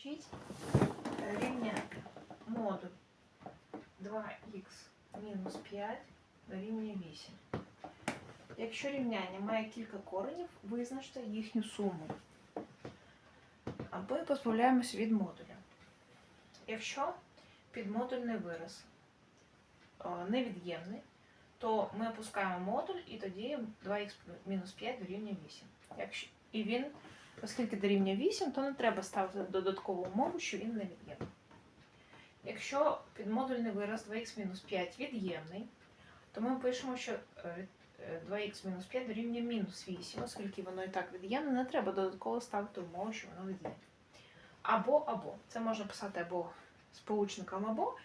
Вчить рівня модуль 2х мінус 5 дорівнює 8. Якщо рівняння має кілька коренів, визначте їхню суму. Або позбавляємось від модуля. Якщо підмодульний вираз невід'ємний, то ми опускаємо модуль і тоді 2х мінус 5 дорівнює 8. Якщо, і він Оскільки дорівнює 8, то не треба ставити додаткову умову, що він невід'ємний. Якщо підмодульний вираз 2х-5 від'ємний, то ми пишемо, що е, е, 2х-5 дорівнює мінус 8, оскільки воно і так від'ємне, не треба додатково ставити умову, що воно від'ємне. Або або. Це можна писати або сполучником або,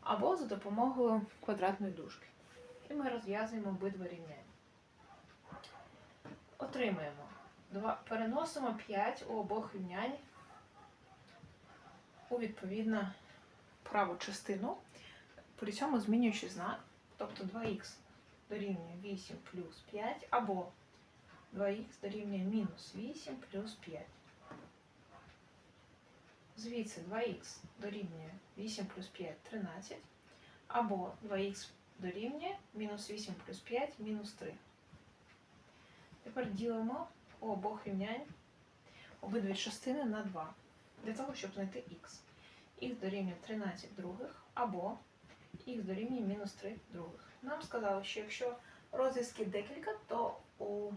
або за допомогою квадратної дужки. І ми розв'язуємо обидва рівняння. Отримуємо. Два. Переносимо 5 у обох рівнянь у відповідно праву частину, при цьому змінюючи знак, тобто 2х дорівнює 8 плюс 5, або 2х дорівнює мінус 8 плюс 5. Звідси 2х дорівнює 8 плюс 5 13, або 2х дорівнює мінус 8 плюс 5 мінус 3. Тепер ділимо обох рівнянь обидві частини на 2 для того, щоб знайти х. х дорівнює 13 других або х дорівнює мінус 3 других. Нам сказали, що якщо розв'язків декілька, то у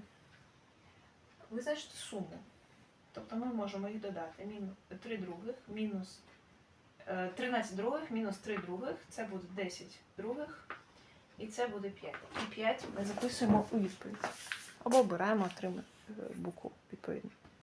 визначити суму. Тобто ми можемо їх додати. Мінус 3 других, мінус е, 13 других, мінус 3 других, це буде 10 других, і це буде 5. І 5 ми записуємо у відповідь. Або обираємо отримати.